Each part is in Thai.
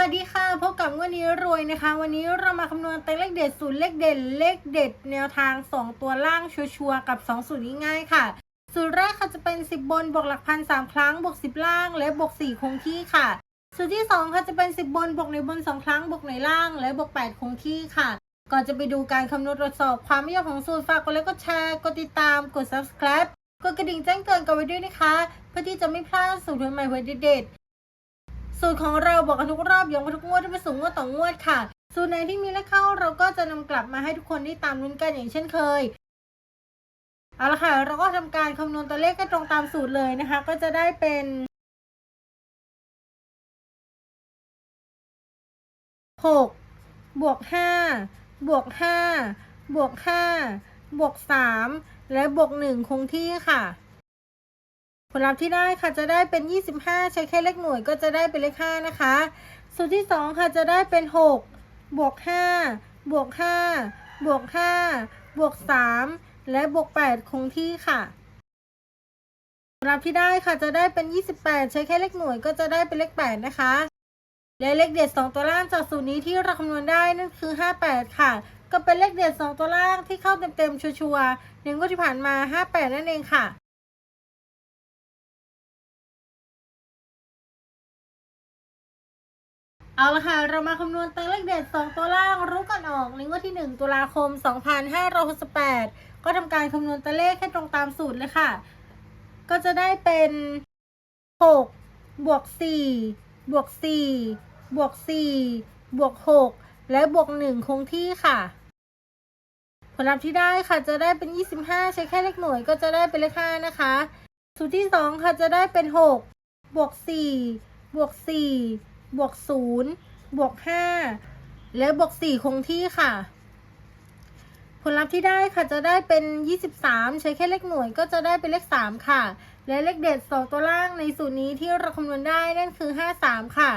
สวัสดีค่ะ พบกับงวันนี้รวยนะคะ วันนี้เรามาคำนวณต็งเลขเด็ดสูตรเลขเด่นเลขเด็ด แนวทาง 2 ตัวล่างชัวร์กับ 2 สูตรง่ายๆค่ะ สูตรแรกค่ะจะเป็น 10 บนบวกหลักพันสามครั้งบวก10 ล่าง และบวก4คงที่ค่ะ สูตรที่ 2 ค่ะจะเป็น 10 บนบวกในบน 2 ครั้งบวกในล่าง และบวก8คงที่ค่ะ ก่อนจะไปดูการคำนวณตรวจสอบความไม่ยากของสูตรฝากกดไลค์กดแชร์กดติดตามกด subscribe กดกระดิ่งแจ้งเตือนกันไว้ด้วยนะคะ เพื่อที่จะไม่พลาดสูตรใหม่ๆไว้เด็ดๆ สูตรของเราบอกกันทุกรอบย้ำกันทุกงวดที่ไปสูงงวดต่องวดค่ะ สูตรไหนที่มีเลขเข้าเราก็จะนำกลับมาให้ทุกคนได้ตามลุ้นกันอย่างเช่นเคยเอาละค่ะ เราก็ทำการคำนวณตัวเลขกันตรงตามสูตรเลยนะคะ ก็จะได้เป็นหกบวกห้าบวกห้าบวกห้าบวกสามและบวกหนึ่งคงที่ค่ะ ผลลัพธ์ที่ได้ค่ะจะได้เป็น 25 ใช้แค่เลขหน่วยก็จะได้เป็นเลข5นะคะ สูตรที่ 2 ค่ะจะได้เป็น 6 บวก 5 บวก 5 บวก 5 บวก 3 และบวก 8 คงที่ค่ะผลลัพธ์ที่ได้ค่ะจะได้เป็น 28 ใช้แค่เลขหน่วยก็จะได้เป็นเลข 8 นะคะ และเลขเด็ด 2 ตัวล่างจากสูตรนี้ที่เราคำนวณได้นั่นคือ 58 ค่ะ ก็เป็นเลขเด็ด 2 ตัวล่างที่เข้าเต็มๆชัวร์ๆในงวดที่ผ่านมา 58 นั่นเองค่ะ เอาละค่ะ เรามาคำนวณต็งเลขเด็ด2ตัวล่างรู้ก่อนออกในงวดที่ 1 ตุลาคม 2568 ก็ทำการคำนวณตัวเลขให้ตรงตามสูตรเลยค่ะ ก็จะได้เป็น 6 บวก 4 บวก 4 บวก 4 บวก 6 และบวก 1 คงที่ค่ะ ผลลัพธ์ที่ได้ค่ะจะได้เป็น 25 ใช้แค่เลขหน่วยก็จะได้เป็นเลข5นะคะ สูตรที่ 2 ค่ะจะได้เป็น 6 บวก 4 บวก 4 บวก0บวก5และบวก4คงที่ค่ะ ผลลัพธ์ที่ได้ค่ะจะได้เป็น 23 ใช้แค่เลขหน่วยก็จะได้เป็นเลข 3 ค่ะ และเลขเด็ด 2 ตัวล่างในสูตรนี้ที่เราคำนวณได้นั่นคือ 53 ค่ะ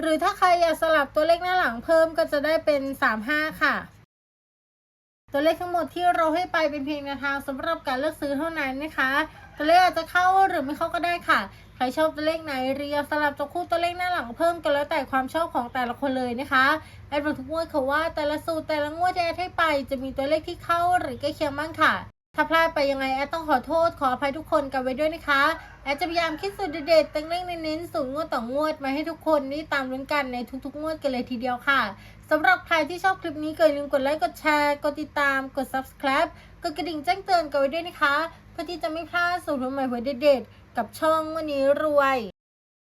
หรือถ้าใครอยากสลับตัวเลขหน้าหลังเพิ่มก็จะได้เป็น 35 ค่ะตัวเลขทั้งหมดที่เราให้ไปเป็นเพียงแนวทางสำหรับการเลือกซื้อเท่านั้นนะคะ ตัวเลขอาจจะเข้าหรือไม่เข้าก็ได้ค่ะ ครชอบตัวเลขไหนเรียงสลับจับคู่ตัวเลขหน้าหลังเพิ่มกันแล้วแต่ความชอบของแต่ละคนเลยนะคะแอดบอกทุกงวดค่ะว่าแต่ละสูตรแต่ละงวดที่แอดให้ไป จะมีตัวเลขที่เข้าหรือใกล้เคียงบ้างค่ะ ถ้าพลาดไปยังไงแอดต้องขอโทษขออภัยทุกคนกันไว้ด้วยนะคะแอดจะพยายามคิดสูตรเด็ดๆตั้งเลขเน้นๆสูตรงวดต่องวดมาให้ทุกคนได้ตามลุ้นกันในทุกๆ งวดกันเลยทีเดียวค่ะสำหรับใครที่ชอบคลิปนี้ก็อย่าลืมกดไลค์กดแชร์กดติดตามกด subscribe กดกระดิ่งแจ้งเตือนกันไว้ด้วยนะคะเพื่อที่จะไม่พลาดสูตรใหม่ๆเด็ดๆ กับช่องวันนี้รวย